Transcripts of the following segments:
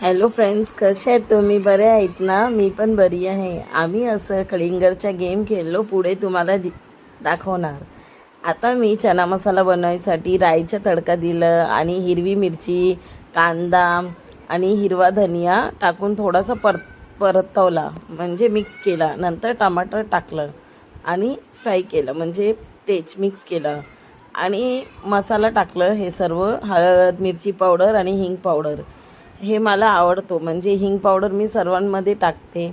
Hello friends कसे आहेत तुम्ही? बरे आहेत ना? मी पण बरी आहे. आम्ही असं कलिंगरचा गेम खेळलो. पुढे तुम्हाला दि दाखवणार. आता मी चना मसाला बनवायसाठी राईचा तडका दिलं आणि हिरवी मिरची कांदा आणि हिरवा धनिया टाकून थोडासा पर परतवला. म्हणजे मिक्स केला. नंतर टमाटर टाकलं आणि फ्राय केलं. म्हणजे तेच मिक्स केलं. आणि मसाला टाकलं. हे सर्व हळद मिरची पावडर आणि हिंग पावडर हे मला आवडतो. म्हणजे हिंग पावडर मी सर्वांमध्ये टाकते.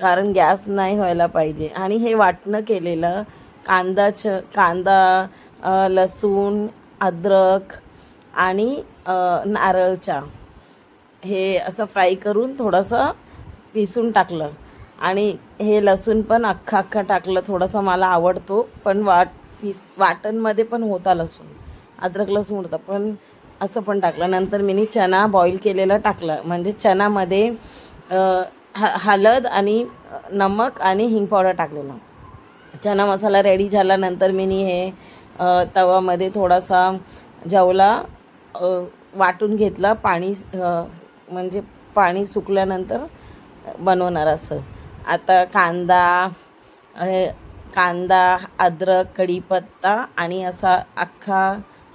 कारण गॅस नाही व्हायला पाहिजे. आणि हे वाटणं केलेलं कांदाचं कांदा लसूण अद्रक आणि नारळचा हे असं फ्राय करून थोडंसं पिसून टाकलं. आणि हे लसूण पण अख्खा अख्खा टाकलं. थोडंसं मला आवडतो. पण वाट पीस वाटणमध्ये पण होता लसूण. अद्रक लसूण होता. पण असं पण टाकलं. नंतर मी चना बॉईल केलेला टाकलं. म्हणजे चनामध्ये ह हळद आणि नमक आणि हिंग पावडर टाकलेला. चना मसाला रेडी झाल्यानंतर मी हे तवामध्ये थोडासा जेवला वाटून घेतला. पाणी म्हणजे पाणी सुकल्यानंतर बनवणार असं. आता कांदा कांदा अद्रक कढीपत्ता आणि असा अख्खा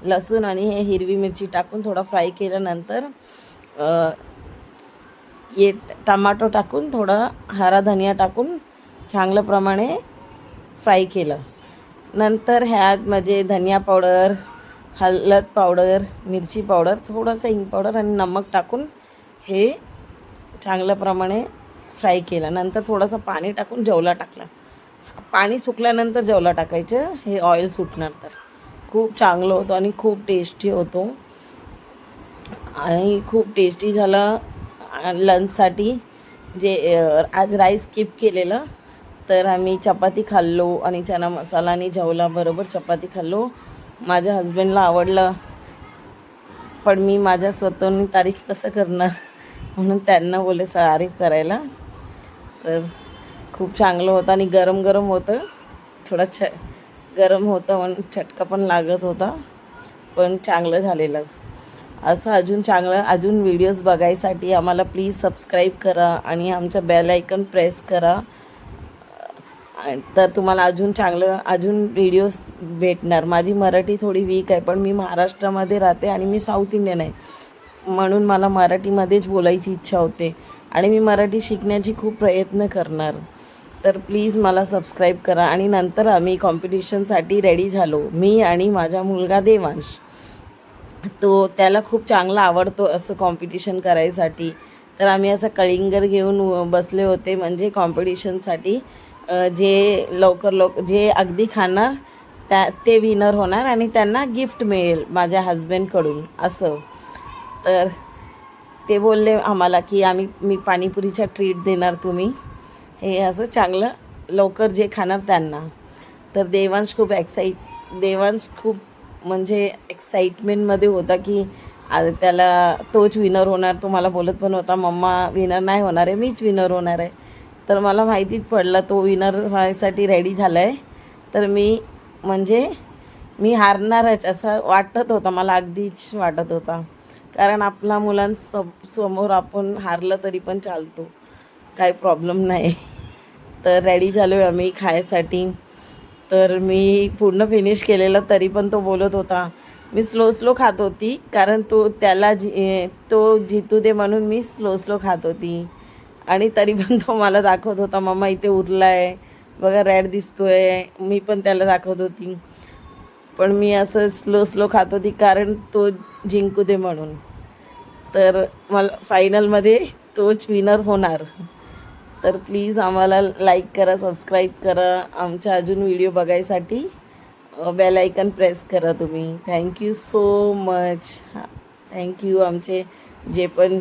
लसूण आणि हे हिरवी मिरची टाकून थोडा फ्राय केल्यानंतर अ, ये टमाटो टाकून थोडा हरा धनिया टाकून चांगल्याप्रमाणे फ्राय केलं. नंतर ह्यात म्हणजे धनिया पावडर हळद पावडर मिरची पावडर थोडंसं हिंग पावडर आणि नमक टाकून हे चांगल्याप्रमाणे फ्राय केलं. नंतर थोडंसं पाणी टाकून जेवला टाकला. पाणी सुकल्यानंतर जेवला टाकायचं हे ऑइल सुटणार तर. खूप चांगलं होतं आणि खूप टेस्टी होतो. आणि खूप टेस्टी झालं लंचसाठी जे आज राईस स्किप केलेलं तर आम्ही चपाती खाल्लो आणि चना मसाला आणि जेवल्याबरोबर चपाती खाल्लो. माझ्या हस्बंडला आवडलं पण मी माझ्या स्वतःहून तारीफ कसं करणार? म्हणून त्यांना बोले तारीफ करायला. तर खूप चांगलं होतं आणि गरम गरम होतं. थोडा छ गरम होतं म्हणून चटका पण लागत होता पण चांगलं झालेलं. असं अजून चांगलं अजून व्हिडिओज बघायसाठी आम्हाला प्लीज सबस्क्राईब करा आणि आमचं बेल आयकन प्रेस करा. तर तुम्हाला अजून चांगलं अजून व्हिडिओज भेटणार. माझी मराठी थोडी वीक आहे पण मी महाराष्ट्रामध्ये राहते आणि मी साऊथ इंडियन आहे. म्हणून मला मराठीमध्येच बोलायची इच्छा होते. आणि मी मराठी शिकण्याची खूप प्रयत्न करणार. तर प्लीज मला सबस्क्राईब करा आणि नंतर आम्ही कॉम्पिटिशनसाठी रेडी झालो मी आणि माझा मुलगा देवांश. तो त्याला खूप चांगला आवडतो असं कॉम्पिटिशन करायसाठी. तर आम्ही असं कळिंगर घेऊन बसले होते म्हणजे कॉम्पिटिशनसाठी. जे लवकर लोक जे अगदी खाणार त्या ते विनर होणार आणि त्यांना गिफ्ट मिळेल माझ्या हजबंडकडून असं. तर ते बोलले आम्हाला की आम्ही मी पाणीपुरीचा ट्रीट देणार तुम्ही. हे असं चांगलं लवकर जे खाणार त्यांना. तर देवांश खूप एक्साईट देवांश खूप म्हणजे एक्साइटमेंटमध्ये होता की त्याला तोच विनर होणार तो मला बोलत पण होता मम्मा विनर नाही होणार आहे मीच विनर होणार आहे. तर मला माहितीच पडलं तो विनर व्हायसाठी रेडी झाला आहे तर मी म्हणजे मी हारणारच असं वाटत होता मला अगदीच वाटत होता. कारण आपला मुलांसमोर समोर आपण हारलं तरी पण चालतो. काही प्रॉब्लेम नाही. तर रेडी झालो आहे आम्ही खायसाठी. तर मी पूर्ण फिनिश केलेलं तरी पण तो बोलत होता मी स्लो स्लो खात होती कारण तो त्याला जी तो जितू दे म्हणून मी स्लो स्लो खात होती. आणि तरी पण तो मला दाखवत होता मम्मा इथे उरला आहे बघा रॅड दिसतोय. मी पण त्याला दाखवत होती. पण मी असं स्लो स्लो खात होती कारण तो जिंकू दे म्हणून. तर मला फायनलमध्ये तोच विनर होणार. तर प्लीज आम्हाला लाईक करा सबस्क्राईब करा. आमच्या अजून व्हिडिओ बघायसाठी बेल आयकन प्रेस करा तुम्ही. थँक्यू सो मच थँक्यू आमचे जे पण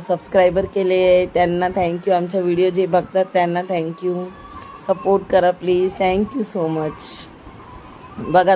सबस्क्रायबर केले त्यांना थँक्यू आमच्या व्हिडिओ जे बघतात त्यांना थँक्यू सपोर्ट करा please thank you so much बघा